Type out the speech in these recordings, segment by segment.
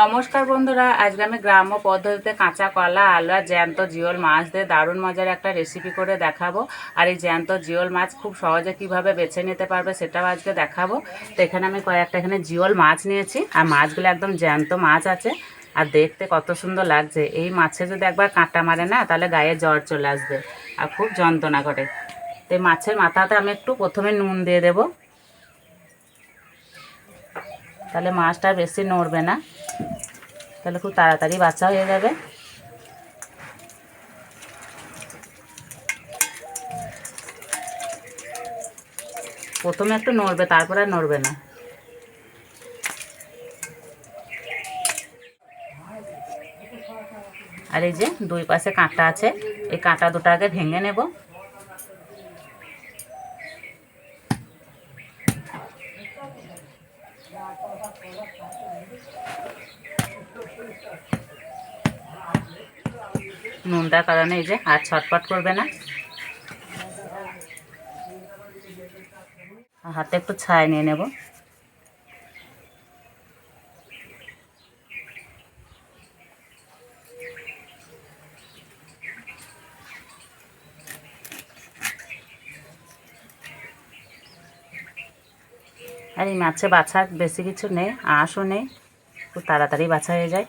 নমস্কার বন্ধুরা, আজকে আমি গ্রাম্য পদ্ধতিতে কাঁচা কলা, আলু আর জ্যান্ত জিওল মাছ দিয়ে দারুণ মজার একটা রেসিপি করে দেখাবো। আর এই জ্যান্ত জিওল মাছ খুব সহজে কীভাবে বেছে নিতে পারবে সেটাও আজকে দেখাবো। তো এখানে আমি কয়েকটা এখানে জিওল মাছ নিয়েছি, আর মাছগুলো একদম জ্যান্ত মাছ আছে। আর দেখতে কত সুন্দর লাগছে। এই মাছে যদি একবার কাঁটা মারে না, তাহলে গায়ে জ্বর চলে আসবে। আর খুব যন্ত্রণা করে। তো এই মাছের মাথাতে আমি একটু প্রথমে নুন দিয়ে দেবো। তাহলে মাছটা বেশি নড়বে না। তাহলে খুব তাড়াতাড়ি বাচ্চা হয়ে যাবে। প্রথমে একটু নড়বে, তারপরে আর নড়বে না। আর এই যে দুই পাশে কাঁটা আছে, এই কাঁটা দুটো আগে ভেঙে নেব। নুনটার কারণে এই যে আর ছটপট করবে না। হাতে একটু ছাই নিয়ে নেব। আর এই মাছে বাছা বেশি কিছু নেই আঁশও নেই। খুব তাড়াতাড়ি বাছা হয়ে যায়।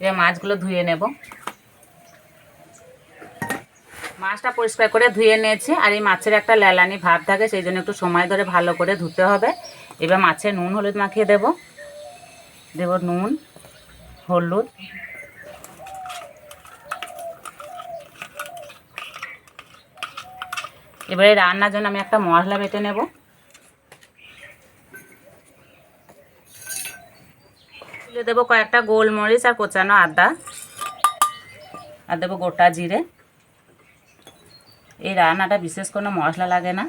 এবার মাছগুলো ধুয়ে নেব। মাছটা পরিষ্কার করে ধুয়ে নিয়েছি, আর এই মাছের একটা লেলানি ভাব থাকে, সেই জন্য একটু সময় ধরে ভালো করে ধুতে হবে। এবার মাছে নুন হলুদ মাখিয়ে দেব। দেব নুন, হলুদ। এবারে রান্নার জন্য আমি একটা মশলা বেটে নেব। তুলে দেবো কয়েকটা গোলমরিচ আর কোচানো আদা। আর দেবো গোটা জিরে। এই রান্নাটা বিশেষ কোনো মশলা লাগে না।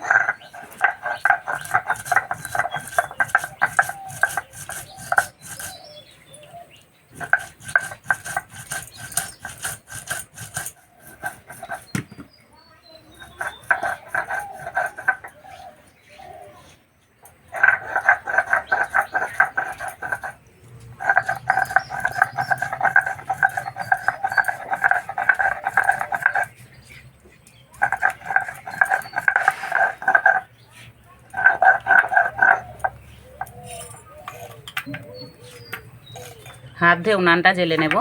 হাত ধুয়ে উনানটা জেলে নেব।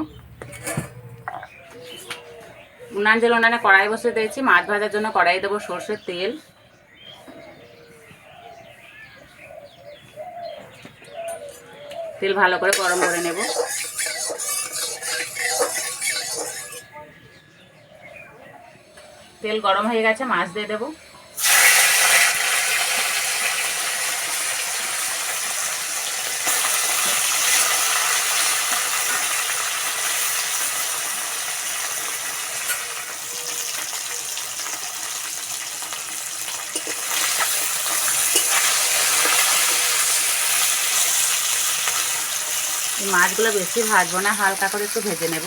উনান জেলে উনানে কড়াই বসে দিয়েছি, মাছ ভাজার জন্য কড়াই দেবো সর্ষের তেল। তেল ভালো করে গরম করে নেব। তেল গরম হয়ে গেছে, মাছ দিয়ে দেবো। মাছগুলো বেশি ভাজবো না, হালকা করে একটু ভেজে নেব।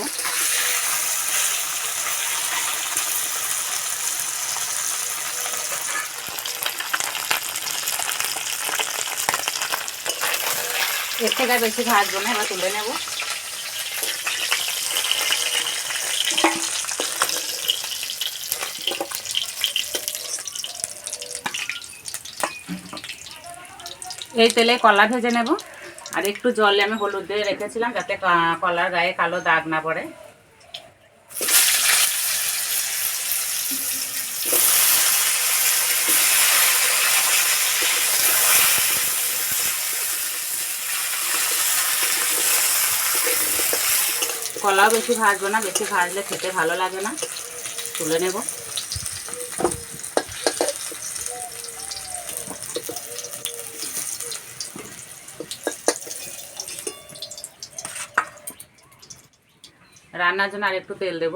এর থেকে বেশি ভাজবো না, এবার তুলে নেব। এই তেলে কলা ভেজে নেব। আর একটু জলে আমি হলুদ দিয়ে রেখেছিলাম যাতে কলার গায়ে কালো দাগ না পড়ে। কলাও বেশি ভাজবো না, বেশি ভাজলে খেতে ভালো লাগে না। তুলে নেব। রান্নার জন্য আর একটু তেল দেব।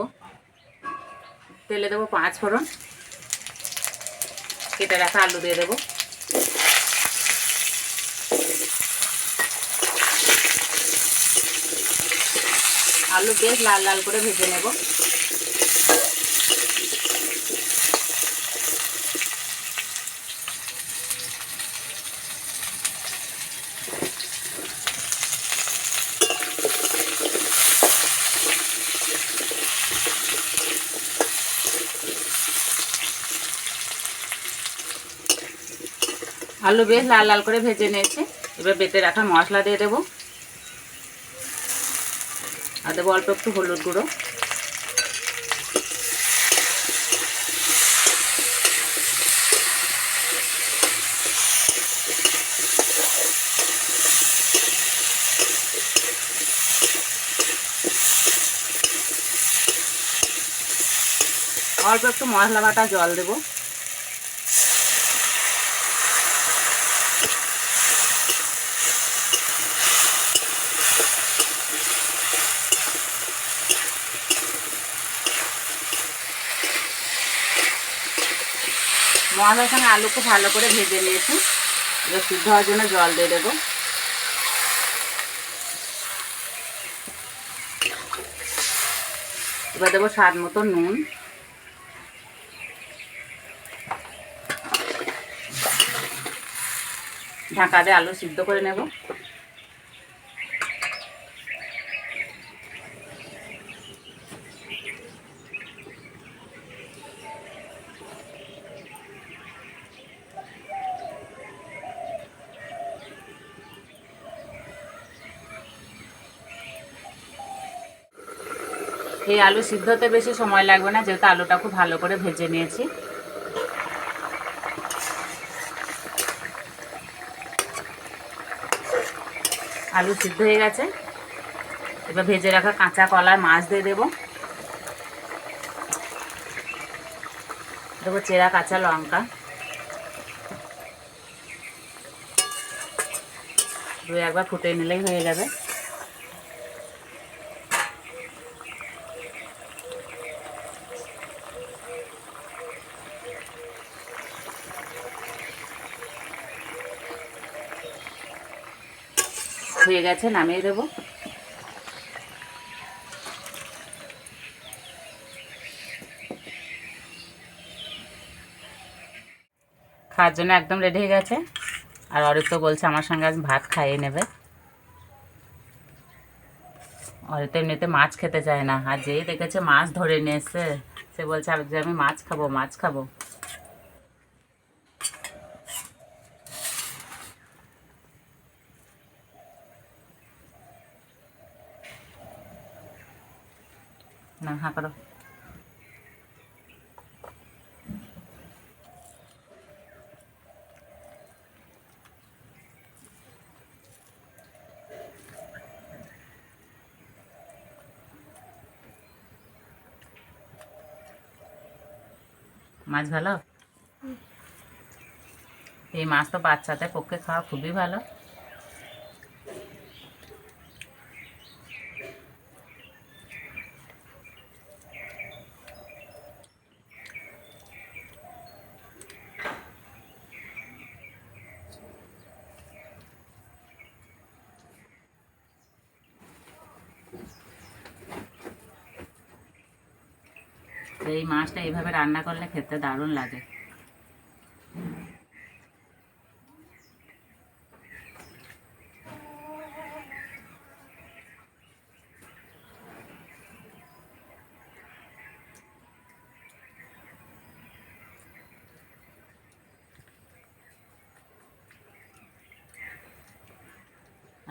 তেলে দেবো পাঁচ ফোড়ন। কেটে রাখা আলু দিয়ে দেবো। আলু বেশ লাল লাল করে ভেজে নেব। আলু বেশ লাল লাল করে ভেজে নিয়েছি। এবার বেটে রাখা মশলা দিয়ে দেবো। আর দেবো অল্প একটু হলুদ গুঁড়ো। অল্প একটু মশলা বাটা জল দেবো। মশলার সঙ্গে আলু খুব ভালো করে ভেজে নিয়েছি এবার সিদ্ধ হওয়ার জন্য জল দিয়ে দেবো। এবার দেবো স্বাদ মতো নুন। ঢাকা দিয়ে আলু সিদ্ধ করে নেব। এই আলু সিদ্ধতে বেশি সময় লাগবে না, যেহেতু আলুটা খুব ভালো করে ভেজে নিয়েছি। আলু সিদ্ধ হয়ে গেছে। এবার ভেজে রাখা কাঁচা কলার মাছ দিয়ে দেবো। দেবো চেরা কাঁচা লঙ্কা। দু একবার ফুটে নিলেই হয়ে যাবে। হয়ে গেছে, নামিয়ে দেবো। খাওয়ার জন্য একদম রেডি হয়ে গেছে। আর অরিক তো বলছে আমার সঙ্গে আজ ভাত খাইয়ে নেবে। অরিক তো এমনিতে মাছ খেতে চায় না। আর যেই দেখেছে মাছ ধরে নিয়ে এসছে, সে বলছে, আজ আমি মাছ খাব মাছ খাব। না হ্যাঁ করো মাছ ভালো? এই মাছ তো বাচ্চাদের পক্ষে খাওয়া খুবই ভালো। তো এই মাছটা এইভাবে রান্না করলে খেতে দারুণ লাগে।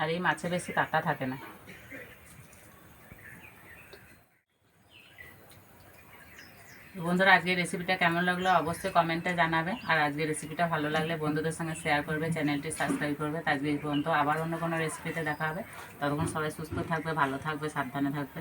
আর এই মাছে বেশি কাটা থাকে না। বন্ধুরা, আজকের রেসিপিটা কেমন লাগল অবশ্যই কমেন্টে জানাবে। আর আজকের রেসিপিটা ভালো লাগলে বন্ধুদের সঙ্গে শেয়ার করবে চ্যানেলটি সাবস্ক্রাইব করবে। আজকে এই পর্যন্ত আবার অন্য কোনো রেসিপিতে দেখা হবে। ততক্ষণ সবাই সুস্থ থাকবে, ভালো থাকবে, সাবধানে থাকবে।